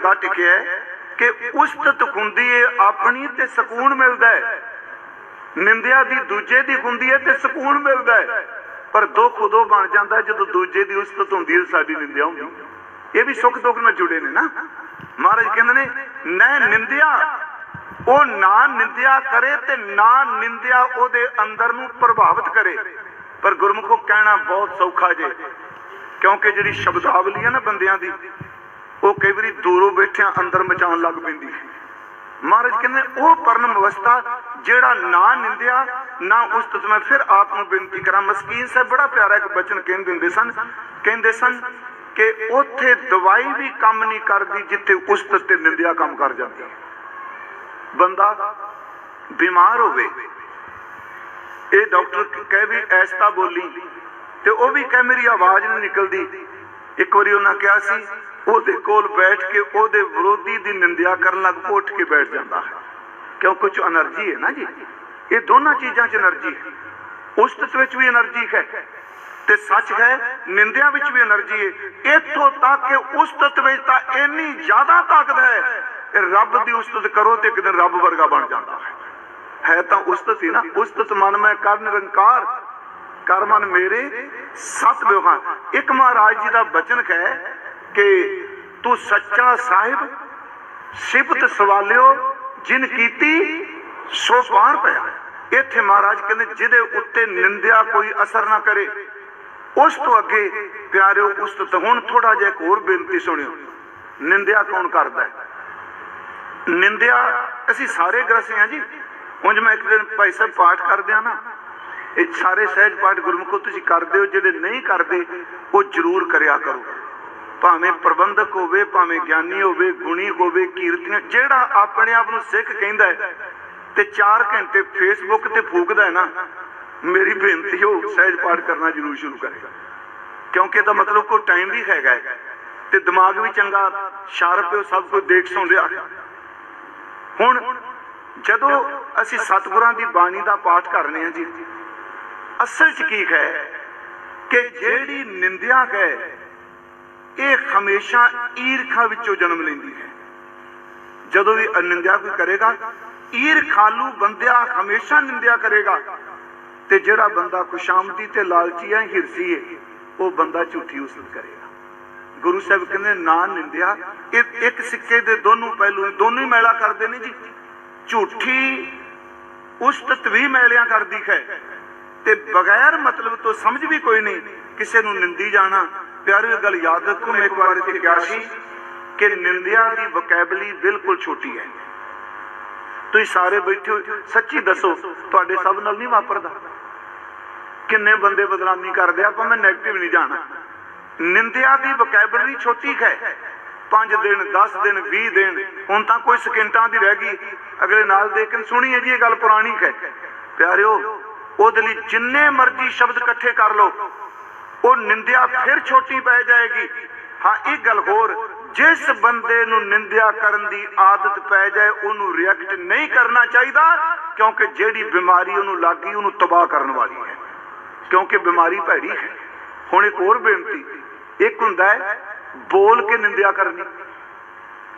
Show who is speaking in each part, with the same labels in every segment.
Speaker 1: ਜਜ਼ਬਾ ਟਿਕਿਆ ਹੈ ਕਿ ਉਸਤਤ ਹੁੰਦੀ ਏ ਆਪਣੀ ਤੇ ਸਕੂਨ ਮਿਲਦਾ ਹੈ। ਨਿੰਦਿਆ ਦੀ ਦੂਜੇ ਦੀ ਹੁੰਦੀ ਹੈ ਤੇ ਸਕੂਨ ਮਿਲਦਾ ਹੈ। ਪਰ ਦੁੱਖ ਉਦੋਂ ਬਣ ਜਾਂਦਾ ਜਦੋਂ ਦੂਜੇ ਦੀ ਉਸਤਤ ਹੁੰਦੀ ਹੈ ਸਾਡੀ ਨਿੰਦਿਆ ਹੁੰਦੀ ਇਹ ਵੀ ਸੁੱਖ ਦੁੱਖ ਨਾਲ ਜੁੜੇ ਨੇ ਨਾ। ਮਹਾਰਾਜ ਕਹਿੰਦੇ ਨੇ ਨੈ ਨਿੰਦਿਆ, ਉਹ ਨਾ ਨਿੰਦਿਆ ਕਰੇ ਤੇ ਨਾ ਨਿੰਦਿਆ ਉਹਦੇ ਅੰਦਰ ਨੂੰ ਪ੍ਰਭਾਵਿਤ ਕਰੇ। ਪਰ ਗੁਰਮੁਖੋ ਕਹਿਣਾ ਬਹੁਤ ਸੌਖਾ ਜੇ, ਕਿਉਂਕਿ ਜਿਹੜੀ ਸ਼ਬਦਾਵਲੀ ਹੈ ਨਾ ਬੰਦਿਆਂ ਦੀ ਉਹ ਕਈ ਵਾਰੀ ਦੂਰੋਂ ਬੈਠਿਆਂ ਅੰਦਰ ਮਚਾਉਣ ਲੱਗ ਪੈਂਦੀ ਮਹਾਰਾਜ ਕਹਿੰਦੇ, ਉਹ ਪਰਮ ਅਵਸਥਾ ਜਿਹੜਾ ਨਾ ਨਿੰਦਿਆ, ਨਾ ਉਸਤਤ ਮੈਂ ਫਿਰ ਆਪ ਨੂੰ ਬੇਨਤੀ ਕਰਾਂ। ਮਸਕੀਨ ਸਾਹਿਬ ਬੜਾ ਪਿਆਰਾ ਇੱਕ ਬਚਨ ਕਹਿੰਦੇ ਹੁੰਦੇ ਸਨ। ਕਹਿੰਦੇ ਸਨ ਕਿ ਉੱਥੇ ਦਵਾਈ ਵੀ ਕੰਮ ਨਹੀਂ ਕਰਦੀ ਜਿੱਥੇ ਉਸਤਤ ਤੇ ਨਿੰਦਿਆ ਕੰਮ ਕਰ ਜਾਂਦੀ। ਬੰਦਾ ਬਿਮਾਰ ਹੋਵੇ। ਇਹ ਡਾਕਟਰ ਕਹੇ ਵੀ ਐਸਤਾ ਬੋਲੀ। ਤੇ ਉਹ ਵੀ ਕਹੇ, ਮੇਰੀ ਆਵਾਜ਼ ਨਹੀਂ ਨਿਕਲਦੀ। ਇੱਕ ਵਾਰੀ ਉਹਨਾਂ ਕਿਹਾ ਸੀ ਉਹਦੇ ਕੋਲ ਬੈਠ ਕੇ ਉਹਦੇ ਵਿਰੋਧੀ ਦੀ ਨਿੰਦਿਆ ਕਰਨ ਲੱਗ ਉੱਠ ਕੇ ਬੈਠ ਜਾਂਦਾ ਹੈ। ਕਿਉਂ? ਕੁਝ એનર્ਜੀ ਹੈ ਨਾ ਜੀ। ਇਹ ਦੋਨਾਂ ਚੀਜ਼ਾਂ 'ਚ એનર્ਜੀ ਹੈ। ਉਸਤਤ ਵਿੱਚ ਵੀ એનર્ਜੀ ਹੈ ਤੇ ਸੱਚ ਹੈ, ਨਿੰਦਿਆ ਵਿੱਚ ਵੀ એનર્ਜੀ ਹੈ। ਇੱਥੋਂ ਤੱਕ ਕਿ ਉਸਤਤ ਵਿੱਚ ਤਾਂ ਇੰਨੀ ਜ਼ਿਆਦਾ ਤਾਕਤ ਹੈ ਕਿ ਰੱਬ ਦੀ ਉਸਤਤ ਕਰੋ ਤੇ ਇੱਕ ਦਿਨ ਰੱਬ ਵਰਗਾ ਬਣ ਜਾਂਦਾ ਹੈ। ਹੈ ਤਾਂ ਉਸਤਤ ਹੀ ਨਾ। ਉਸਤਤ ਮਨ ਮੈਂ ਕਰ ਨਿਰੰਕਾਰ, ਕਰ ਮਨ ਮੇਰੇ, ਸਤ ਵਿਵਹਾਰ। ਇੱਕ ਮਹਾਰਾਜ ਜੀ ਦਾ ਬਚਨ ਹੈ ਕਿ ਤੂੰ ਸੱਚਾ ਸਾਹਿਬ, ਸਿਫਤ ਸਵਾਲਿਓ, ਜਿਨ ਕੀਤੀ, ਸੋ ਪਾਰ ਪਿਆ। ਇੱਥੇ ਮਹਾਰਾਜ ਕਹਿੰਦੇ, ਜਿਹਦੇ ਉੱਤੇ ਨਿੰਦਿਆ ਕੋਈ ਅਸਰ ਨਾ ਕਰੇ, ਉਸ ਤੋਂ ਅੱਗੇ ਪਿਆਰਿਓ ਉਸਤਤ, ਹੁਣ ਥੋੜਾ ਜਿਹਾ ਇੱਕ ਹੋਰ ਬੇਨਤੀ ਸੁਣਿਓ। ਨਿੰਦਿਆ ਕੌਣ ਕਰਦਾ ਹੈ? ਨਿੰਦਿਆ, ਅਸੀਂ ਸਾਰੇ ਗ੍ਰਸੇ ਹਾਂ ਜੀ। ਉਂਝ ਮੈਂ ਇੱਕ ਦਿਨ ਭਾਈ ਸਾਹਿਬ ਪਾਠ ਕਰਦੇ ਆ ਨਾ, ਇਹ ਸਾਰੇ ਸਹਿਜ ਪਾਠ ਗੁਰਮੁਖੋ ਤੁਸੀਂ ਕਰਦੇ ਹੋ ਜਿਹੜੇ ਨਹੀਂ ਕਰਦੇ, ਉਹ ਜ਼ਰੂਰ ਕਰਿਆ ਕਰੋ। ਭਾਵੇਂ ਪ੍ਰਬੰਧਕ ਹੋਵੇ, ਭਾਵੇਂ ਗਿਆਨੀ ਹੋਵੇ, ਗੁਣੀ ਹੋਵੇ ਕੀਰਤੀਆਂ ਜਿਹੜਾ ਆਪਣੇ ਆਪ ਨੂੰ ਸਿੱਖ ਕਹਿੰਦਾ ਹੈ ਤੇ 4 ਘੰਟੇ ਫੇਸਬੁੱਕ ਤੇ ਫੂਕਦਾ ਹੈ ਨਾ, ਮੇਰੀ ਬੇਨਤੀ ਹੋ ਸਹਿਜ ਪਾਠ ਕਰਨਾ ਜ਼ਰੂਰ ਸ਼ੁਰੂ ਕਰੇ ਕਿਉਂਕਿ ਇਹਦਾ ਮਤਲਬ ਕੋਈ ਟਾਈਮ ਵੀ ਹੈਗਾ ਹੈ ਤੇ ਦਿਮਾਗ ਵੀ ਚੰਗਾ ਸ਼ਾਰਪ ਹੈ ਸਭ ਕੁਝ ਦੇਖ ਸੁਣ ਰਿਹਾ। ਹੁਣ ਜਦੋਂ ਅਸੀਂ ਸਤਿਗੁਰਾਂ ਦੀ ਬਾਣੀ ਦਾ ਪਾਠ ਕਰਨੇ ਆ ਜੀ, ਅਸਲ 'ਚ ਕੀ ਹੈ ਕਿ ਜਿਹੜੀ ਨਿੰਦਿਆ ਹੈ ਇਹ ਹਮੇਸ਼ਾ ਈਰਖਾ ਵਿੱਚੋਂ ਜਨਮ ਲੈਂਦੀ ਹੈ। ਜਦੋਂ ਵੀ ਨਿੰਦਿਆ ਕੋਈ ਕਰੇਗਾ ਈਰਖਾਲੂ ਬੰਦਿਆ ਹਮੇਸ਼ਾ ਨਿੰਦਿਆ ਕਰੇਗਾ। ਤੇ ਜਿਹੜਾ ਬੰਦਾ ਖੁਸ਼ਾਮਦੀ ਤੇ ਲਾਲਚੀ ਹੈ ਹਿਰਸੀ ਹੈ ਉਹ ਬੰਦਾ ਝੂਠੀ ਉਸਤ ਕਰੇਗਾ। ਗੁਰੂ ਸਾਹਿਬ ਕਹਿੰਦੇ ਨਾ ਨਿੰਦਿਆ। ਇਹ ਇੱਕ ਸਿੱਕੇ ਦੇ ਦੋਨੋਂ ਪਹਿਲੂ ਨੇ, ਦੋਨੋਂ ਹੀ ਮੈਲਾ ਕਰਦੇ ਨੇ ਜੀ। ਝੂਠੀ ਉਸਤਤ ਵੀ ਮੈਲਿਆਂ ਕਰਦੀ ਹੈ। ਤੇ ਬਗੈਰ ਮਤਲਬ ਤੋਂ ਸਮਝ ਵੀ ਕੋਈ ਨਹੀਂ ਕਿਸੇ ਨੂੰ ਨਿੰਦੀ ਜਾਣਾ। ਪਿਆਰਿਓ ਗੱਲ ਯਾਦ ਰੱਖੋ ਮੈਂ ਇੱਕ ਵਾਰ ਇੱਥੇ ਕਿਹਾ ਸੀ ਕਿ ਨਿੰਦਿਆ ਦੀ ਵੋਕੈਬਲੀ ਬਿਲਕੁਲ ਛੋਟੀ ਹੈ। ਤੁਸੀਂ ਸਾਰੇ ਬੈਠੇ ਹੋ ਸੱਚੀ ਦੱਸੋ ਤੁਹਾਡੇ ਸਭ ਨਾਲ ਨਹੀਂ ਵਾਪਰਦਾ। ਕਿੰਨੇ ਬੰਦੇ ਬਦਨਾਮੀ ਕਰਦੇ ਆ, ਪਰ ਮੈਂ 네ਗੇਟਿਵ ਨਹੀਂ ਜਾਣਾ। ਨਿੰਦਿਆ ਦੀ ਵੋਕੈਬਲਰੀ ਛੋਟੀ ਹੈ। 5 ਦਿਨ 10 ਦਿਨ 20 ਦਿਨ ਹੁਣ ਤਾਂ ਕੋਈ ਸਕਿੰਟਾਂ ਦੀ ਰਹਿ ਗਈ। ਅਗਲੇ ਨਾਲ ਦੇਖ ਕੇ ਸੁਣੀ ਹੈ ਜੀ ਇਹ ਗੱਲ ਪੁਰਾਣੀ ਹੈ। ਪਿਆਰਿਓ ਉਹਦੇ ਲਈ ਜਿੰਨੇ ਮਰਜ਼ੀ ਸ਼ਬਦ ਇਕੱਠੇ ਕਰ ਲਓ। ਉਹ ਨਿੰਦਿਆ ਫਿਰ ਛੋਟੀ ਪੈ ਜਾਏਗੀ। ਹਾਂ, ਇੱਕ ਗੱਲ ਹੋਰ, ਜਿਸ ਬੰਦੇ ਨੂੰ ਨਿੰਦਿਆ ਕਰਨ ਦੀ ਆਦਤ ਪੈ ਜਾਏ, ਉਹਨੂੰ ਰਿਐਕਟ ਨਹੀਂ ਕਰਨਾ ਚਾਹੀਦਾ, ਕਿਉਂਕਿ ਜਿਹੜੀ ਬਿਮਾਰੀ ਉਹਨੂੰ ਲੱਗੀ ਉਹਨੂੰ ਤਬਾਹ ਕਰਨ ਵਾਲੀ ਹੈ। ਕਿਉਂਕਿ ਬਿਮਾਰੀ ਭੈੜੀ ਹੈ। ਹੁਣ ਇੱਕ ਹੋਰ ਬੇਨਤੀ, ਇੱਕ ਹੁੰਦਾ ਹੈ, ਬੋਲ ਕੇ ਨਿੰਦਿਆ ਕਰਨੀ।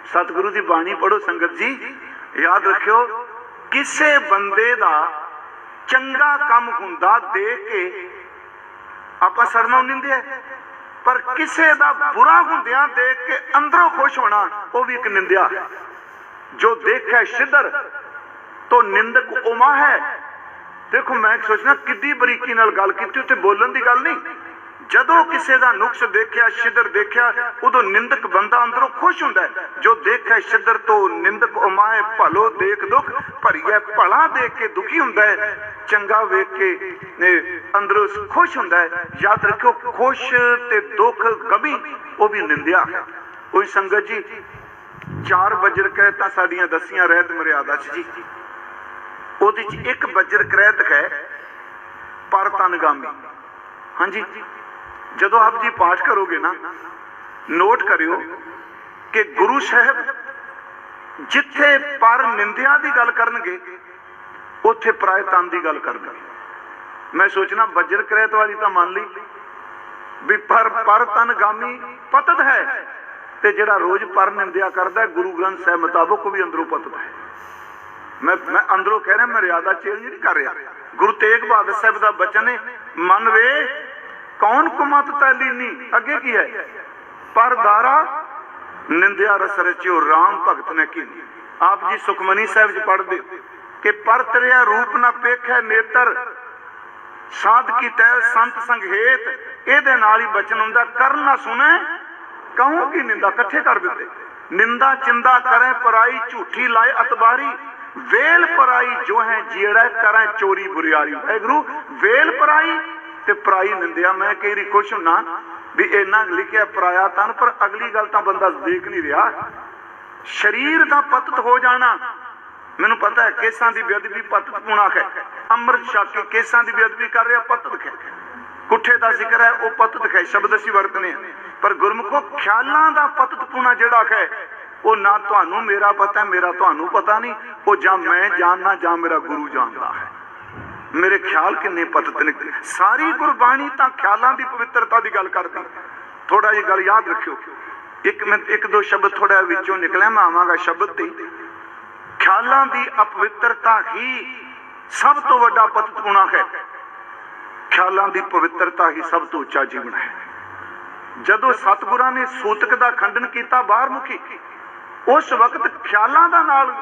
Speaker 1: ਸਤਿਗੁਰੂ ਦੀ ਬਾਣੀ ਪੜੋ ਸੰਗਤ ਜੀ, ਯਾਦ ਰੱਖਿਓ, ਕਿਸੇ ਬੰਦੇ ਦਾ ਚੰਗਾ ਕੰਮ ਹੁੰਦਾ ਦੇਖ ਕੇ ਆਪਾਂ ਸਰਨੋਂ ਨਿੰਦਿਆ। ਪਰ ਕਿਸੇ ਦਾ ਬੁਰਾ ਹੁੰਦਿਆਂ ਦੇਖ ਕੇ ਅੰਦਰੋਂ ਖੁਸ਼ ਹੋਣਾ, ਉਹ ਵੀ ਇੱਕ ਨਿੰਦਿਆ। ਹੈ ਜੋ ਦੇਖੈ ਸ਼ਿਦਰ, ਤੋ ਨਿੰਦਕ ਉਮਾ ਹੈ। ਦੇਖੋ, ਮੈਂ ਸੋਚਣਾ ਕਿੱਡੀ ਬਰੀਕੀ ਨਾਲ ਗੱਲ ਕੀਤੀ, ਉੱਥੇ ਬੋਲਣ ਦੀ ਗੱਲ ਨਹੀਂ। ਜਦੋਂ ਕਿਸੇ ਦਾ ਨੁਕਸ ਦੇਖਿਆ, ਸ਼ਿਦਰ ਦੇਖਿਆ, ਉਦੋਂ ਨਿੰਦਕ ਬੰਦਾ ਅੰਦਰੋਂ ਖੁਸ਼ ਹੁੰਦਾ ਜੋ ਦੇਖੈ ਸ਼ਿਦਰ ਤੋਂ ਨਿੰਦਕ ਉਮਾਏ ਭਲੋ ਦੇਖ ਦੁਖ, ਭਰੀਏ ਭਲਾ ਦੇਖ ਕੇ ਦੁਖੀ ਹੁੰਦਾ ਹੈ। ਚੰਗਾ ਵੇਖ ਕੇ ਅੰਦਰੋਂ ਖੁਸ਼ ਹੁੰਦਾ ਹੈ। ਯਾਦ ਰੱਖਿਓ, ਖੁਸ਼ ਤੇ ਦੁੱਖ ਗਮੀ, ਉਹ ਵੀ ਨਿੰਦਿਆ ਹੈ। ਕੋਈ ਸੰਗਤ ਜੀ, ਚਾਰ ਵਜਰ ਕਹਿਤਾ ਸਾਡੀਆਂ ਦਸੀਆਂ ਰਹਿਤ ਮਰਿਆਦਾ ਚ ਜੀ। ਉਹਦੇ ਚ ਇੱਕ ਵਜਰ ਕਹਿਤ ਹੈ, ਪਰ ਤਨਗਾਮੀ ਹਾਂਜੀ। ਜਦੋਂ ਆਪ ਜੀ ਪਾਠ ਕਰੋਗੇ ਨਾ, ਨੋਟ ਕਰਿਓ ਕਿ ਗੁਰੂ ਸਾਹਿਬ ਜਿੱਥੇ ਪਰ ਨਿੰਦਿਆ ਦੀ ਗੱਲ ਕਰਨਗੇ, ਉੱਥੇ ਪ੍ਰਾਇ ਦੀ ਗੱਲ ਕਰਨਗੇ। ਮੈਂ ਸੋਚਣਾ ਵਜਰ ਕਰੈਤ ਵਾਲੀ ਤਾਂ ਮੰਨ ਲਈ ਵੀ ਪਰ ਪਰ ਤਨਗਾਮੀ ਪਤਤ ਹੈ ਤੇ ਜਿਹੜਾ ਰੋਜ਼ ਪਰ ਨਿੰਦਿਆ ਕਰਦਾ ਗੁਰੂ ਗ੍ਰੰਥ ਸਾਹਿਬ ਮੁਤਾਬਕ ਵੀ ਅੰਦਰੋਂ ਪਤਤ ਹੈ। ਮੈਂ ਮੈਂ ਅੰਦਰੋਂ ਕਹਿ ਰਿਹਾ ਮਰਿਆਦਾ ਚੇਂਜ ਨਹੀਂ ਕਰ ਰਿਹਾ। ਗੁਰੂ ਤੇਗ ਬਹਾਦਰ ਸਾਹਿਬ ਦਾ ਬਚਨ ਹੈ, ਮਨ ਵੇ ਕੌਣ ਕੁਮਤ ਤੈਲੀਨੀ ਅੱਗੇ ਕੀ ਹੈ? ਪਰ ਦਾਰਾ, ਨਿੰਦਿਆ ਰਸ ਰਚਿਓ RAM ਭਗਤ ਨੇ ਕੀਤੀ ਆਪ ਜੀ ਸੁਖਮਨੀ ਸਾਹਿਬ ਚ ਪੜ੍ਹਦੇ ਕਿ ਪਰ ਤਰਿਆ ਰੂਪ ਨਾ ਪੇਖੈ ਨੇਤਰ। ਸਾਧ ਕੀ ਤੈਲ ਸੰਤ ਸੰਘੇਤ ਇਹਦੇ ਨਾਲ ਹੀ ਬਚਨ ਹੁੰਦਾ। ਕਰਨ ਨਾ ਸੁਣੇ, ਕਹੂੰ ਕੀ ਨਿੰਦਾ? ਇਕੱਠੇ ਕਰ ਦਿੱਤੇ ਨਿੰਦਾ ਚਿੰਦਾ ਕਰੇ, ਪਰਾਈ ਝੂਠੀ ਲਾਏ ਅਤਬਾਰੀ। ਵੇਲ ਪਰਾਈ ਜੋ ਹੈ ਜਿਹੜਾ ਕਰੇ ਚੋਰੀ ਬੁਰੀਆਰੀ। ਹੈ ਗੁਰੂ ਵੇਲ ਪਰਾਈ ਤੇ ਪਰਾਈ ਨਿੰਦਿਆ। ਮੈਂ ਕਈ ਵਾਰੀ ਖੁਸ਼ ਹੁੰਨਾ ਵੀ ਇੰਨਾ ਲਿਖਿਆ ਪਰਾਇਆ ਤਨ ਪਰ ਅਗਲੀ ਗੱਲ ਤਾਂ ਬੰਦਾ ਦੇਖ ਨਹੀਂ ਰਿਹਾ। ਸਰੀਰ ਦਾ ਪਤਤ ਹੋ ਜਾਣਾ। ਮੈਨੂੰ ਪਤਾ ਹੈ ਕੇਸਾਂ ਦੀ ਬੇਅਦਬੀ ਪਤਤ ਪੁਣਾ ਹੈ। ਅੰਮ੍ਰਿਤ ਛਕ ਕੇ ਕੇਸਾਂ ਦੀ ਬੇਅਦਬੀ ਕਰ ਰਿਹਾ, ਪਤਤ ਹੈ ਕੁੱਠੇ ਦਾ ਜ਼ਿਕਰ ਹੈ, ਉਹ ਪਤਤ ਹੈ ਸ਼ਬਦ ਅਸੀਂ ਵਰਤਨੇ ਹਾਂ। ਪਰ ਗੁਰਮੁਖੋ, ਖਿਆਲਾਂ ਦਾ ਪਤਤ ਪੁਣਾ ਜਿਹੜਾ ਹੈ ਉਹ ਨਾ ਤੁਹਾਨੂੰ ਮੇਰਾ ਪਤਾ, ਮੇਰਾ ਤੁਹਾਨੂੰ ਪਤਾ ਨਹੀਂ ਉਹ ਜਾਂ ਮੈਂ ਜਾਣਨਾ ਜਾਂ ਮੇਰਾ ਗੁਰੂ ਜਾਣਦਾ ਹੈ। ਮੇਰੇ ਖਿਆਲ ਕਿੰਨੇ ਪਤਤ ਨੇ? ਸਾਰੀ ਗੁਰਬਾਣੀ ਤਾਂ ਖਿਆਲਾਂ ਦੀ ਪਵਿੱਤਰਤਾ ਦੀ ਗੱਲ ਕਰਦੀ। ਥੋੜਾ ਜਿਹੀ ਗੱਲ ਯਾਦ ਰੱਖਿਓ। ਇੱਕ ਮੈਂ ਇੱਕ ਦੋ ਸ਼ਬਦ ਥੋੜਾ ਵਿੱਚੋਂ ਨਿਕਲਿਆ, ਮੈਂ ਆਵਾਂਗਾ ਸ਼ਬਦ ਤੇ। ਖਿਆਲਾਂ ਦੀ ਅਪਵਿੱਤਰਤਾ ਹੀ ਸਭ ਤੋਂ ਵੱਡਾ ਪਤਤਪੁਣਾ ਹੈ। ਖਿਆਲਾਂ ਦੀ ਪਵਿੱਤਰਤਾ ਹੀ ਸਭ ਤੋਂ ਉੱਚਾ ਜੀਵਨ ਹੈ। ਜਦੋਂ ਸਤਿਗੁਰਾਂ ਨੇ ਸੂਤਕ ਦਾ ਖੰਡਨ ਕੀਤਾ ਬਾਹਰ ਮੁਖੀ ਉਸ ਵਕਤ ਖਿਆਲਾਂ ਦਾ ਨਾਲ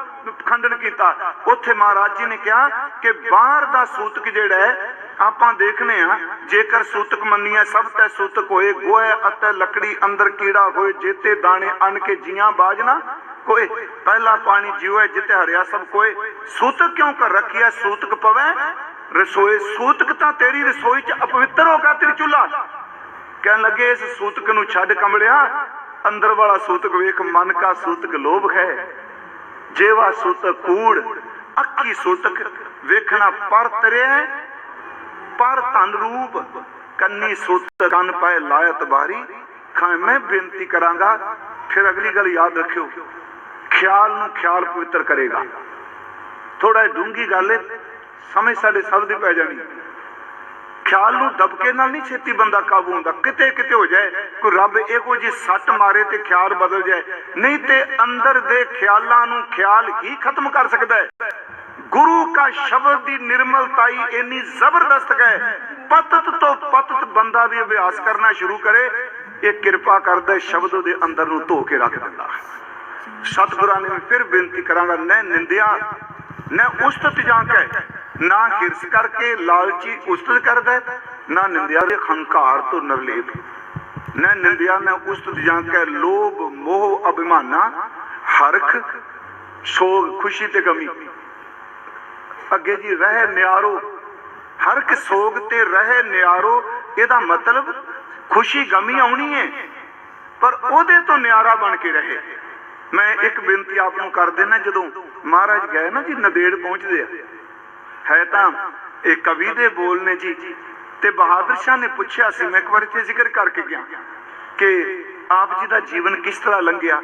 Speaker 1: ਖੰਡਨ ਕੀਤਾ। ਉੱਥੇ ਮਹਾਰਾਜ ਜੀ ਨੇ ਕਿਹਾ ਕਿ ਬਾਹਰ ਦਾ ਸੂਤਕ ਜਿਹੜਾ ਹੈ, ਆਪਾਂ ਦੇਖਨੇ ਆ ਜੇਕਰ ਸੂਤਕ ਮੰਨੀਏ, ਸਭ ਤੈ ਸੂਤਕ ਹੋਏ ਗੋਏ ਅਤੇ, ਲੱਕੜੀ, ਅੰਦਰ ਕੀੜਾ ਹੋਏ, ਜੇਤੇ, ਦਾਣੇ ਅਨ ਕੇ ਜੀਆਂ ਬਾਜਣਾ ਕੋਏ, ਪਹਿਲਾ ਪਾਣੀ ਜਿਉਏ ਜਿਤੇ ਹਰਿਆ ਸਭ ਕੋਏ। ਸੂਤਕ ਕਿਉਂ ਕਰ ਰੱਖਿਆ ਸੂਤਕ ਪਵੇ ਰਸੋਈ ਸੂਤਕ ਤਾਂ ਤੇਰੀ ਰਸੋਈ ਚ ਅਪਵਿੱਤਰ ਹੋ ਗਿਆ, ਤੇਰੀ ਚੁੱਲਾ ਕਹਿਣ ਲੱਗੇ, ਇਸ ਸੂਤਕ ਨੂੰ ਛੱਡ ਕਮਲਿਆ ਅੰਦਰ ਵਾਲਾ ਸੂਤਕ ਵੇਖ, ਮਨ ਕਾ ਸੂਤਕ ਲੋਭ ਹੈ। ਜੇਵਾ ਸੂਤਕ ਕੂੜ, ਅੱਖੀ ਸੂਤਕ ਵੇਖਣਾ ਪਰ ਤਰਿਆ ਪਰ ਧਨ ਰੂਪ, ਕੰਨੀ ਸੂਤਕ ਕੰਨ ਪਾਏ ਲਾਇਤ ਬਾਰੀ। ਖਾਂ ਮੈਂ ਬੇਨਤੀ ਕਰਾਂਗਾ, ਫਿਰ ਅਗਲੀ ਗੱਲ ਯਾਦ ਰੱਖਿਓ। ਖਿਆਲ ਨੂੰ ਖਿਆਲ ਪਵਿੱਤਰ ਕਰੇਗਾ। ਥੋੜਾ ਡੂੰਗੀ ਗੱਲ ਹੈ ਸਮਝ ਸਾਡੇ ਸਭ ਦੀ ਪੈ ਜਾਣੀ। ਖਿਆਲ ਨੂੰ ਦਬਕੇ ਨਾਲ ਨਹੀਂ ਛੇਤੀ ਬੰਦਾ ਕਾਬੂ ਹੁੰਦਾ। ਕਿਤੇ ਕਿਤੇ ਹੋ ਜਾਏ, ਕੋਈ ਰੱਬ ਇਹੋ ਜੀ ਸੱਟ ਮਾਰੇ ਤੇ ਖਿਆਲ ਬਦਲ ਜਾਏ। ਨਹੀਂ ਤੇ ਅੰਦਰ ਦੇ ਖਿਆਲਾਂ ਨੂੰ ਖਿਆਲ ਹੀ ਖਤਮ ਕਰ ਸਕਦਾ ਹੈ। ਗੁਰੂ ਕਾ ਸ਼ਬਦ ਦੀ ਨਿਰਮਲਤਾਈ ਇੰਨੀ ਜ਼ਬਰਦਸਤ ਹੈ। ਪਤਤ ਤੋਂ ਪਤਤ ਬੰਦਾ ਵੀ ਅਭਿਆਸ ਕਰਨਾ ਸ਼ੁਰੂ ਕਰੇ, ਇਹ ਕਿਰਪਾ ਕਰਦਾ ਸ਼ਬਦ ਉਹਦੇ ਅੰਦਰ ਨੂੰ ਧੋ ਕੇ ਰੱਖ ਦਿੰਦਾ। ਸਤਿਗੁਰਾਂ ਨੇ ਫਿਰ ਬੇਨਤੀ ਕਰਾਂਗਾ, ਨੈ ਨਿੰਦਿਆ, ਨੈ ਉਸਤਤ ਜਾਂ ਕੇ ਨਾ ਹਿਰਸ ਕਰਕੇ ਲਾਲਚੀ ਉਸਤਤ ਕਰਦਾ ਨਾ ਨਿੰਦਿਆ ਦੇ ਹੰਕਾਰ ਤੋਂ ਨਰਲੇਪ। ਨੈ ਨਿੰਦਿਆ, ਨੈ ਉਸਤਤ ਜਾਂ ਕੇ ਲੋਭ, ਮੋਹ, ਅਭਿਮਾਨਾ, ਹਰਖ, ਸੋਗ, ਖੁਸ਼ੀ ਤੇ ਗਮੀ। ਅੱਗੇ ਜੀ, ਰਹਿ ਨਿਆਰੋ। ਹਰਖ, ਸੋਗ ਤੇ ਰਹਿ ਨਿਆਰੋ, ਇਹਦਾ ਮਤਲਬ ਖੁਸ਼ੀ, ਗਮੀ ਆਉਣੀ ਹੈ, ਪਰ ਉਹਦੇ ਤੋਂ ਨਿਆਰਾ ਬਣ ਕੇ ਰਹੇ। ਮੈਂ ਇੱਕ ਬੇਨਤੀ ਆਪ ਨੂੰ ਕਰ ਦੇਣਾ ਜਦੋਂ ਮਹਾਰਾਜ ਗਏ ਨਾ ਜੀ, ਨਦੇੜ ਪਹੁੰਚਦੇ ਆ। ਹੈ ਤਾਂ ਇਹ ਕਵੀ ਦੇ ਬੋਲ ਨੇ ਜੀ ਤੇ ਬਹਾਦਰ ਸ਼ਾਹ ਨੇ ਪੁੱਛਿਆ ਸੀ, ਮੈਂ ਇੱਕ ਵਾਰ ਇੱਥੇ ਜ਼ਿਕਰ ਕਰਕੇ ਗਿਆ ਕਿ ਆਪ ਜੀ ਦਾ ਜੀਵਨ ਕਿਸ ਤਰ੍ਹਾਂ ਲੰਘਿਆ?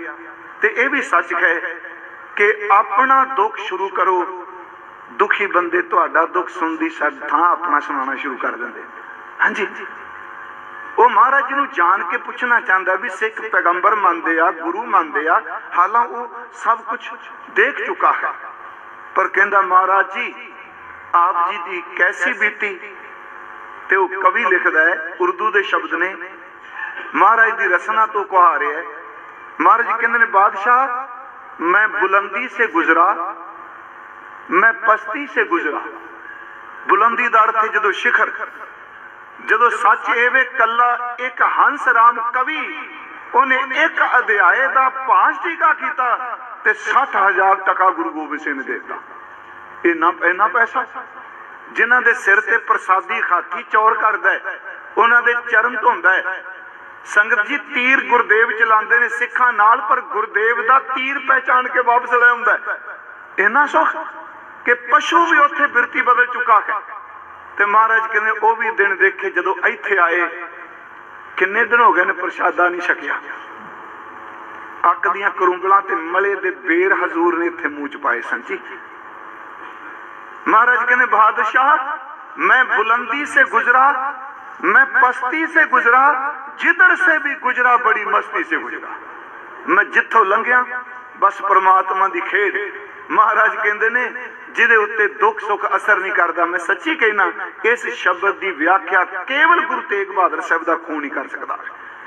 Speaker 1: ਤੇ ਇਹ ਵੀ ਸੱਚ ਹੈ ਕਿ ਆਪਣਾ ਦੁੱਖ ਸ਼ੁਰੂ ਕਰੋ, ਦੁਖੀ ਬੰਦੇ ਤੁਹਾਡਾ ਦੁੱਖ ਸੁਣਦੀ ਸਾਡ ਥਾਂ ਆਪਣਾ ਸੁਣਾਉਣਾ ਸ਼ੁਰੂ ਕਰ ਦਿੰਦੇ ਹਾਂਜੀ। ਉਹ ਮਹਾਰਾਜ ਜੀ ਨੂੰ ਜਾਣ ਕੇ ਪੁੱਛਣਾ ਚਾਹੁੰਦਾ ਵੀ ਸਿੱਖ ਪੈਗੰਬਰ ਮੰਨਦੇ ਆ, ਗੁਰੂ ਮੰਨਦੇ ਆ, ਹਾਲਾਂ ਉਹ ਸਭ ਕੁਝ ਦੇਖ ਚੁੱਕਾ ਹੈ। ਪਰ ਕਹਿੰਦਾ, ਮਹਾਰਾਜ ਜੀ ਆਪ ਜੀ ਦੀ ਕੈਸੀ ਬੀਤੀ? ਤੇ ਉਹ ਕਵੀ ਲਿਖਦਾ ਹੈ, ਉਰਦੂ ਦੇ ਸ਼ਬਦ ਨੇ, ਮਹਾਰਾਜ ਦੀ ਰਸਨਾ ਤੋਂ ਕਹਾ ਰਿਹਾ ਹੈ। ਮਹਾਰਾਜ ਕਹਿੰਦੇ ਨੇ, ਬਾਦਸ਼ਾਹ, ਮੈਂ ਬੁਲੰਦੀ ਸੇ ਗੁਜ਼ਰਾ, ਮੈਂ ਪਸਤੀ ਸੇ ਗੁਜ਼ਰਾ। ਬੁਲੰਦੀ ਦਾ ਅਰਥ ਜਦੋਂ ਸ਼ਿਖਰ, ਜਦੋਂ ਸੱਚ ਇਹ ਵੇ ਕੱਲਾ ਇੱਕ ਹੰਸ ਰਾਮ ਕਵੀ, ਉਹਨੇ ਇੱਕ ਅਧਿਆਏ ਦਾ ਪਾਂਚ ਟੀਕਾ ਕੀਤਾ ਤੇ 60000 ਟਕਾ ਗੁਰੂ ਗੋਬਿੰਦ ਸਿੰਘ ਨੇ ਦੇ ਦਿੱਤਾ। ਇੰਨਾ ਇੰਨਾ ਪੈਸਾ? ਜਿਨ੍ਹਾਂ ਦੇ ਸਿਰ ਤੇ ਪ੍ਰਸਾਦੀ ਖਾਤੀ ਚੌਰ ਕਰਦਾ ਹੈ, ਉਹਨਾਂ ਦੇ ਚਰਨ ਧੋਂਦਾ ਹੈ। ਸੰਗਤ ਜੀ, ਤੀਰ ਗੁਰਦੇਵ ਚਲਾਉਂਦੇ ਨੇ ਸਿੱਖਾਂ ਨਾਲ, ਪਰ ਗੁਰਦੇਵ ਦਾ ਤੀਰ ਪਹਿਚਾਨ ਕੇ ਵਾਪਸ ਲੈ ਆਉਂਦਾ ਇੰਨਾ ਸੁਖ ਕਿ ਪਸ਼ੂ ਵੀ ਉੱਥੇ ਬਿਰਤੀ ਬਦਲ ਚੁੱਕਾ ਹੈ। ਤੇ ਮਹਾਰਾਜ ਕਹਿੰਦੇ, ਉਹ ਵੀ ਦਿਨ ਦੇਖੇ ਜਦੋਂ ਇੱਥੇ ਆਏ, ਕਿੰਨੇ ਦਿਨ ਹੋ ਗਏ ਨੇ ਪ੍ਰਸ਼ਾਦਾ ਨਹੀਂ ਛਕਿਆ। ਅੱਗ ਦੀਆਂ ਕਰੂੰਗਲਾਂ ਤੇ ਮਲੇ ਦੇ ਬੇਰ ਹਜ਼ੂਰ ਨੇ ਇੱਥੇ ਮੂੰਹ ਚ ਪਾਏ ਸਨ। ਜੀ महाराज कहने बहादुर शाह मैं बुलंदी से गुजरा मैं पस्ती से गुजरा जिधर से भी गुजरा बड़ी मस्ती से गुजरा ਮੈਂ ਜਿੱਥੋਂ ਲੰਘਿਆ ਬਸ ਪ੍ਰਮਾਤਮਾ ਦੀ ਖੇਡ ਮਹਾਰਾਜ ਕਹਿੰਦੇ ਨੇ ਜਿਹਦੇ ਉੱਤੇ ਦੁੱਖ ਸੁੱਖ ਅਸਰ ਨਹੀਂ ਕਰਦਾ ਮੈਂ ਸੱਚੀ ਕਹਿਣਾ ਇਸ ਸ਼ਬਦ ਦੀ ਵਿਆਖਿਆ ਕੇਵਲ ਗੁਰੂ ਤੇਗ ਬਹਾਦਰ ਸਾਹਿਬ ਦਾ ਖੂਨ ਹੀ ਕਰ ਸਕਦਾ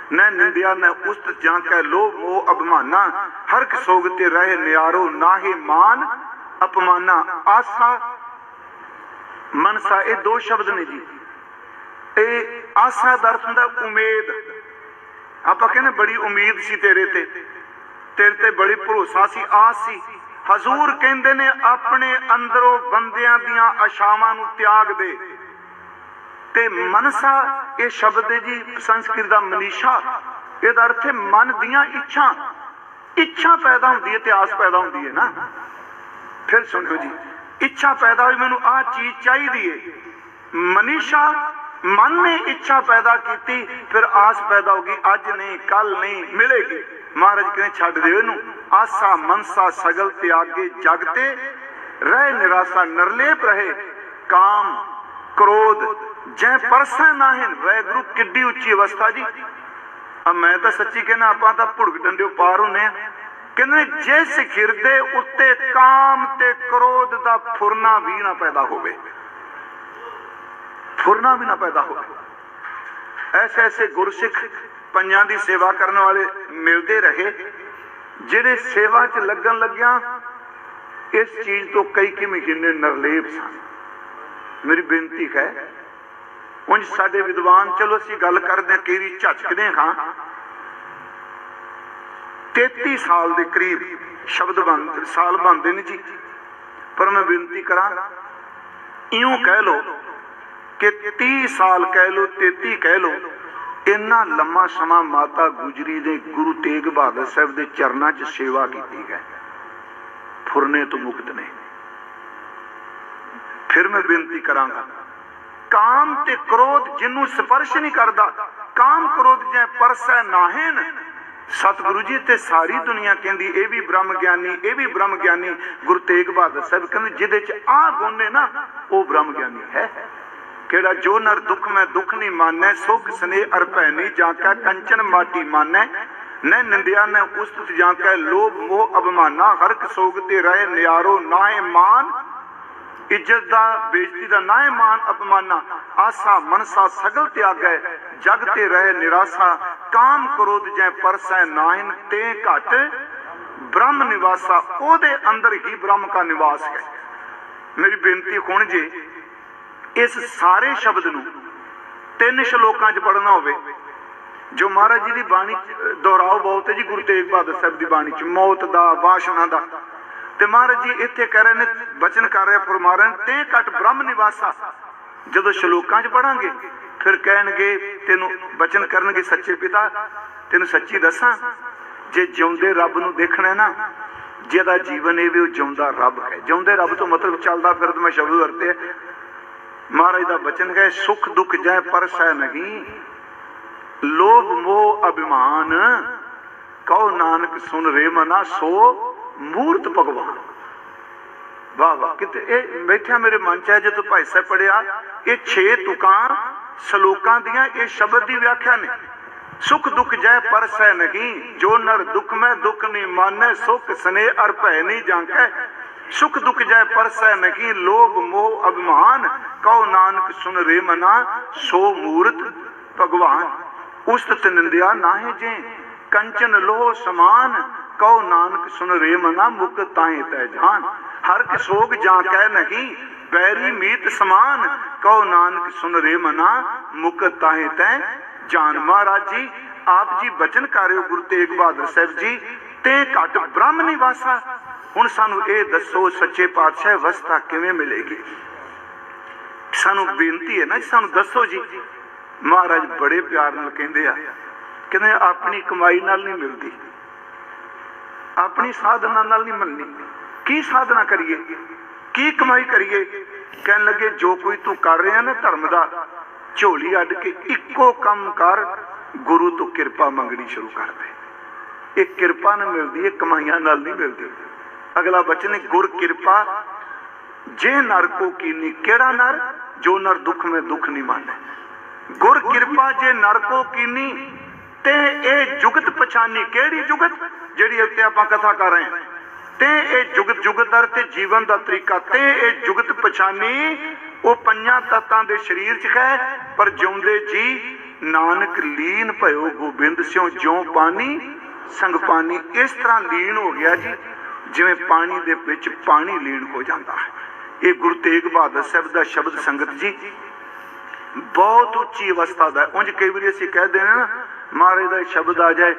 Speaker 1: न निंदिया न उस्त जा के लोभ मोह अभिमाना हर सोग ते रहे नियारो नाहे मान अपमाना आसा ਮਨਸਾ, ਇਹ ਦੋ ਸ਼ਬਦ ਨੇ ਜੀ। ਇਹ ਆਸਾ ਦਾ ਅਰਥ ਹੁੰਦਾ, ਉਮੀਦ। ਆਪਾਂ ਕਹਿੰਦੇ ਬੜੀ ਉਮੀਦ ਸੀ ਤੇਰੇ ਤੇ। ਤੇਰੇ ਤੇ ਬੜੀ ਭਰੋਸਾ ਸੀ, ਆਸ ਸੀ। ਹਜ਼ੂਰ ਕਹਿੰਦੇ ਨੇ, ਆਪਣੇ ਅੰਦਰੋਂ ਬੰਦਿਆਂ ਦੀਆਂ ਆਸ਼ਾਵਾਂ ਨੂੰ ਤਿਆਗ ਦੇ। ਤੇ ਮਨਸਾ, ਇਹ ਸ਼ਬਦ ਹੈ ਜੀ, ਸੰਸਕ੍ਰਿਤ ਦਾ ਮਨੀਸ਼ਾ। ਇਹਦਾ ਅਰਥ ਹੈ ਮਨ ਦੀਆਂ ਇੱਛਾ। ਇੱਛਾ ਪੈਦਾ ਹੁੰਦੀ ਹੈ ਤੇ ਆਸ ਪੈਦਾ ਹੁੰਦੀ ਹੈ ਨਾ। ਫਿਰ ਸੁਣੋ ਜੀ। ਇੱਛਾ ਪੈਦਾ ਹੋਈ, ਮੈਨੂੰ ਆਹ ਚੀਜ਼ ਚਾਹੀਦੀ ਹੈ ਮਨੀਸ਼ਾ, ਮਨ ਨੇ ਇੱਛਾ ਪੈਦਾ ਕੀਤੀ, ਫਿਰ ਆਸ ਪੈਦਾ ਹੋਗੀ ਅੱਜ ਨਹੀਂ ਕੱਲ ਨਹੀਂ, ਮਿਲੇਗੀ। ਮਹਾਰਾਜ ਕਹਿੰਦੇ, ਛੱਡ ਦਿਓ ਇਹਨੂੰ। ਆਸਾ, ਮਨਸਾ, ਸਗਲ, ਤਿਆਗੇ ਜਗ ਤੇ ਰਹਿ ਨਿਰਾਸ਼ਾ, ਨਰਲੇਪ ਰਹੇ। ਕਾਮ, ਕ੍ਰੋਧ, ਜੈ ਪਰਸੈ ਨਾਹਿਨ ਵੈਗੁਰੂ ਕਿੱਡੀ ਉੱਚੀ ਅਵਸਥਾ ਜੀ। ਆ ਮੈਂ ਤਾਂ ਸੱਚੀ ਕਹਿੰਦਾ, ਆਪਾਂ ਤਾਂ ਭੁੜਕ ਡੰਡਿਓ ਪਾਰ ਹੁੰਨੇ ਆ। ਕਹਿੰਦੇ ਜਿਸ ਹਿਰਦੇ ਉੱਤੇ ਕਾਮ ਤੇ ਕ੍ਰੋਧ ਦਾ ਫੁਰਨਾ ਵੀ ਨਾ ਪੈਦਾ ਹੋਵੇ। ਫੁਰਨਾ ਵੀ ਨਾ ਪੈਦਾ ਹੋਵੇ। ਐਸੇ ਐਸੇ ਗੁਰਸਿੱਖ ਪੰਜਾਂ ਦੀ ਸੇਵਾ ਕਰਨ ਵਾਲੇ ਮਿਲਦੇ ਰਹੇ, ਜਿਹੜੇ ਸੇਵਾ 'ਚ ਲੱਗਣ ਲੱਗਿਆ, ਇਸ ਚੀਜ਼ ਤੋਂ ਕਈ ਕਿ ਮਹੀਨੇ ਨਰਲੇਪ ਸਨ। ਮੇਰੀ ਬੇਨਤੀ ਹੈ, ਉਂਝ ਸਾਡੇ ਵਿਦਵਾਨ, ਚਲੋ ਅਸੀਂ ਗੱਲ ਕਰਦੇ ਹਾਂ, ਕਈ ਝਟਕਦੇ ਹਾਂ 33 ਸਾਲ ਦੇ ਕਰੀਬ ਸ਼ਬਦ ਬੰਦ ਸਾਲ ਬੰਦੇ ਨੇ ਜੀ। ਪਰ ਮੈਂ ਬੇਨਤੀ ਕਰਾਂ, ਇਉਂ ਕਹਿ ਲੋ ਕਿ 30 ਸਾਲ ਕਹਿ ਲੋ 33 ਕਹਿ ਲੋ ਇੰਨਾ ਲੰਮਾ ਸਮਾਂ ਮਾਤਾ ਗੁਜਰੀ ਦੇ ਗੁਰੂ ਤੇਗ ਬਹਾਦਰ ਸਾਹਿਬ ਦੇ ਚਰਨਾਂ 'ਚ ਸੇਵਾ ਕੀਤੀ ਗਈ ਫੁਰਨੇ ਤੋਂ ਮੁਕਤ ਨੇ। ਫਿਰ ਮੈਂ ਬੇਨਤੀ ਕਰਾਂਗਾ, ਕਾਮ ਤੇ ਕ੍ਰੋਧ ਜਿਹਨੂੰ ਸਪਰਸ਼ ਨਹੀਂ ਕਰਦਾ, ਕਾਮ ਕ੍ਰੋਧ ਜੈ ਪਰਸੈ ਨਾਹਿਨ ਸਤਿਗੁਰੂ ਜੀ ਤੇ ਸਾਰੀ ਦੁਨੀਆ ਕਹਿੰਦੀ, ਇਹ ਵੀ ਬ੍ਰਹਮ ਗਿਆਨੀ, ਇਹ ਵੀ ਬ੍ਰਹਮ ਗਿਆਨੀ। ਗੁਰੂ ਤੇਗ ਬਹਾਦਰ ਸਾਹਿਬ ਕਹਿੰਦੇ, ਜਿਹਦੇ ਚ ਆ ਗੁਣ ਨੇ ਨਾ, ਉਹ ਬ੍ਰਹਮ ਗਿਆਨੀ ਹੈ। ਕਿਹੜਾ ਜੋ ਨਰ ਦੁੱਖ ਮੈਂ ਦੁੱਖ ਨਹੀਂ ਮਾਨੈ, ਸੁਖ ਸਨੇ ਅਰਪੈ ਨਹੀਂ ਜਾਂ ਕਾ ਕੰਚਨ ਮਾਟੀ ਮਾਨੈ ਨੈ ਨਿੰਦਿਆ ਨੈ ਉਸਤਤ ਜਾਂ ਕਾ ਲੋਭ ਮੋਹ ਅਭਮਾਨਾ ਹਰ ਸੋਗ ਤੇ ਰਹੇ ਨਿਆਰੋ ਨਾਏ ਮਾਨ। ਇੱਜ਼ਤ ਦਾ, ਬੇਇੱਜ਼ਤੀ ਦਾ ਨਾ ਹੈ ਅਪਮਾਨਾ, ਆਸਾ, ਮਨਸਾ ਸਗਲ ਤਿਆਗੈ ਜਗ ਤੇ ਰਹਿ ਨਿਰਾਸ਼ਾ, ਕਾਮ ਕ੍ਰੋਧ ਜੈ ਪਰਸੈ ਨਾਹਿਨ ਤੇ ਘਟ, ਬ੍ਰਹਮ ਨਿਵਾਸਾ, ਉਹਦੇ ਅੰਦਰ ਹੀ ਬ੍ਰਹਮ ਦਾ ਨਿਵਾਸ ਹੈ। ਮੇਰੀ ਬੇਨਤੀ ਹੁਣ ਜੇ, ਇਸ ਸਾਰੇ ਸ਼ਬਦ ਨੂੰ ਤਿੰਨ ਸ਼ਲੋਕਾਂ 'ਚ ਪੜਨਾ ਹੋਵੇ, ਜੋ ਮਹਾਰਾਜ ਜੀ ਦੀ ਬਾਣੀ 'ਚ ਦੁਹਰਾਓ ਬਹੁਤ ਹੈ ਜੀ, ਗੁਰੂ ਤੇਗ ਬਹਾਦਰ ਸਾਹਿਬ ਦੀ ਬਾਣੀ 'ਚ, ਮੌਤ ਦਾ, ਵਾਸ਼ਨਾ ਦਾ। ਤੇ ਮਹਾਰਾਜ ਜੀ ਇੱਥੇ ਕਹਿ ਰਹੇ ਨੇ, ਬਚਨ ਕਰ ਰਿਹਾ ਫਰਮਾ ਰਹੇ ਤੇ ਘਟ ਬ੍ਰਹਮ ਨਿਵਾਸਾ। ਜਦੋਂ ਸ਼ਲੋਕਾਂ 'ਚ ਪੜਾਂਗੇ, ਫਿਰ ਕਹਿਣਗੇ, ਤੈਨੂੰ ਬਚਨ ਕਰਨਗੇ ਸੱਚੇ ਪਿਤਾ, ਤੈਨੂੰ ਸੱਚੀ ਦੱਸਾਂ, ਜੇ ਜਿਉਂਦੇ ਰੱਬ ਨੂੰ ਦੇਖਣਾ ਨਾ, ਜਿਹਦਾ ਜੀਵਨ ਇਹ ਵੀ ਉਹ ਜਿਉਂਦਾ ਰੱਬ ਹੈ। ਜਿਉਂਦੇ ਰੱਬ ਤੋਂ ਮਤਲਬ ਚੱਲਦਾ ਫਿਰਦਾ ਮੈਂ ਸ਼ਬਦ ਵਰਤੇ ਮਹਾਰਾਜ ਦਾ ਬਚਨ ਹੈ ਸੁਖ ਦੁੱਖ ਜੈ ਪਰਸੈ ਨਹੀਂ। ਲੋਭ ਮੋਹ ਅਭਿਮਾਨ, ਕਹੋ ਨਾਨਕ ਸੁਨ ਰੇ ਮਨਾ ਸੋ ਮੂਰਤ ਭਗਵਾਨ। ਵਾਹ ਵਾਹ, ਕਿਤੇ ਇਹ ਬੈਠਿਆ ਮੇਰੇ ਮਨ ਚ ਹੈ ਜਦੋਂ ਭਾਈ ਸਾਹਿਬ ਪੜਿਆ ਇਹ 6 ਤੁਕਾਂ ਸ਼ਲੋਕਾਂ ਦੀਆਂ ਇਹ ਸ਼ਬਦ ਦੀ ਵਿਆਖਿਆ ਨੇ। ਸੁਖ ਦੁਖ ਜੈ ਪਰਸੈ ਨਹੀਂ, ਜੋ ਨਰ ਦੁਖ ਮੈਂ ਦੁਖ ਨਹੀਂ ਮਾਨੈ, ਸੁਖ ਸਨੇ ਅਰ ਭੈ ਨਹੀਂ ਜਾਂਕੈ ਸੁਖ ਦੁਖ ਜੈ ਪਰਸੈ ਨਹੀਂ, ਲੋਭ ਮੋਹ ਅਭਿਮਾਨ, ਕਉ ਨਾਨਕ ਸੁਨ ਰੇ ਮਨਾ, ਸੋ ਮੂਰਤ ਭਗਵਾਨ। ਉਸਤ ਨਿੰਦਿਆ ਨਾਹਿ ਜੇ, ਕੰਚਨ ਲੋਹ ਸਮਾਨ ਕਉ ਨਾਨਕ ਸੁਨ ਰੇ ਮਨਾ ਮੁਕ ਤਾਏ ਤੈ ਜਾਨ। ਹਰ ਕਿ ਜਾਂ ਕਹਿ ਨਹੀਂ ਬੈਰੀ ਮੀਤ ਸਮਾਨ। ਕਉ ਨਾਨਕ ਸੁਨ ਰੇ ਮਨਾ ਮੁਕ ਤਾਹੇ ਤੈ ਜਾਨ। ਮਹਾਰਾਜ ਜੀ, ਆਪ ਜੀ ਬਚਨ ਕਰਿਓ ਗੁਰੂ ਤੇਗ ਬਹਾਦਰ ਸਾਹਿਬ ਜੀ, ਤੇ ਘਟ ਬ੍ਰਹਮ ਨਿਵਾਸਾ। ਹੁਣ ਸਾਨੂੰ ਇਹ ਦੱਸੋ, ਸੱਚੇ ਪਾਤਸ਼ਾਹ ਅਵਸਥਾ ਕਿਵੇਂ ਮਿਲੇਗੀ? ਸਾਨੂੰ ਬੇਨਤੀ ਹੈ ਨਾ ਸਾਨੂੰ ਦੱਸੋ ਜੀ। ਮਹਾਰਾਜ ਬੜੇ ਪਿਆਰ ਨਾਲ ਕਹਿੰਦੇ ਆ, ਕਹਿੰਦੇ ਆਪਣੀ ਕਮਾਈ ਨਾਲ ਨਹੀਂ ਮਿਲਦੀ। ਆਪਣੀ ਸਾਧਨਾ ਨਾਲ ਨਹੀਂ ਮਿਲਣੀ ਕੀ ਸਾਧਨਾ ਕਰੀਏ? ਕੀ ਕਮਾਈ ਕਰੀਏ? ਕਹਿਣ ਲੱਗੇ, ਜੋ ਕੋਈ ਤੂੰ ਕਰ ਰਿਹਾ ਨਾ ਧਰਮ ਦਾ, ਝੋਲੀ ਅੱਡ ਕੇ ਇੱਕੋ ਕੰਮ ਕਰ, ਗੁਰੂ ਤੋਂ ਕਿਰਪਾ ਮੰਗਣੀ ਸ਼ੁਰੂ ਕਰ ਦੇ। ਇਹ ਕਿਰਪਾ ਨਾਲ ਮਿਲਦੀ ਹੈ ਕਮਾਈਆਂ ਨਾਲ ਨਹੀਂ ਮਿਲਦੀ। ਅਗਲਾ ਬਚਨ ਹੈ, ਗੁਰ ਕਿਰਪਾ, ਜੇ ਨਰ ਕੋ ਕੀਨੀ, ਕਿਹੜਾ ਨਰ? ਜੋ ਨਰ ਦੁੱਖ ਮੈਂ ਦੁੱਖ ਨਹੀਂ ਮਾਨੈ ਗੁਰ ਕਿਰਪਾ ਜੇ ਨਰ ਕੋ ਕੀਨੀ ਤੇ ਇਹ ਜੁਗਤ ਪਛਾਨੀ ਕਿਹੜੀ ਜੁਗਤ? ਜਿਹੜੀ ਉੱਤੇ ਆਪਾਂ ਕਥਾ ਕਰ ਰਹੇ ਹਾਂ। ਤੇ ਇਹ ਜੁਗਤ ਜੁਗਤਰ ਤੇ ਜੀਵਨ ਦਾ ਤਰੀਕਾ ਤੇ ਇਹ ਜੁਗਤ ਪਛਾਨੀ ਉਹ ਪੰਜਾਂ ਤਤਾਂ ਦੇ ਸਰੀਰ 'ਚ ਹੈ ਪਰ ਜਿਉਂਦੇ ਜੀ ਨਾਨਕ ਲੀਨ ਭਇਓ ਗੋਬਿੰਦ ਸਿਓ ਜਿਉ ਪਾਣੀ, ਸੰਗ ਪਾਣੀ ਇਸ ਤਰ੍ਹਾਂ ਲੀਨ ਹੋ ਗਿਆ ਜੀ, ਜਿਵੇਂ ਪਾਣੀ ਦੇ ਵਿੱਚ ਪਾਣੀ ਲੀਨ ਹੋ ਜਾਂਦਾ ਹੈ। ਇਹ ਗੁਰੂ ਤੇਗ ਬਹਾਦਰ ਸਾਹਿਬ ਦਾ ਸ਼ਬਦ ਸੰਗਤ ਜੀ, ਬਹੁਤ ਉੱਚੀ ਅਵਸਥਾ ਦਾ ਹੈ। ਉਂਝ ਕਈ ਵਾਰੀ ਅਸੀਂ ਕਹਿ ਦਿੰਦੇ ਨਾ ਮਹਾਰਾਜ ਦਾ ਸ਼ਬਦ ਆ ਜਾਏ।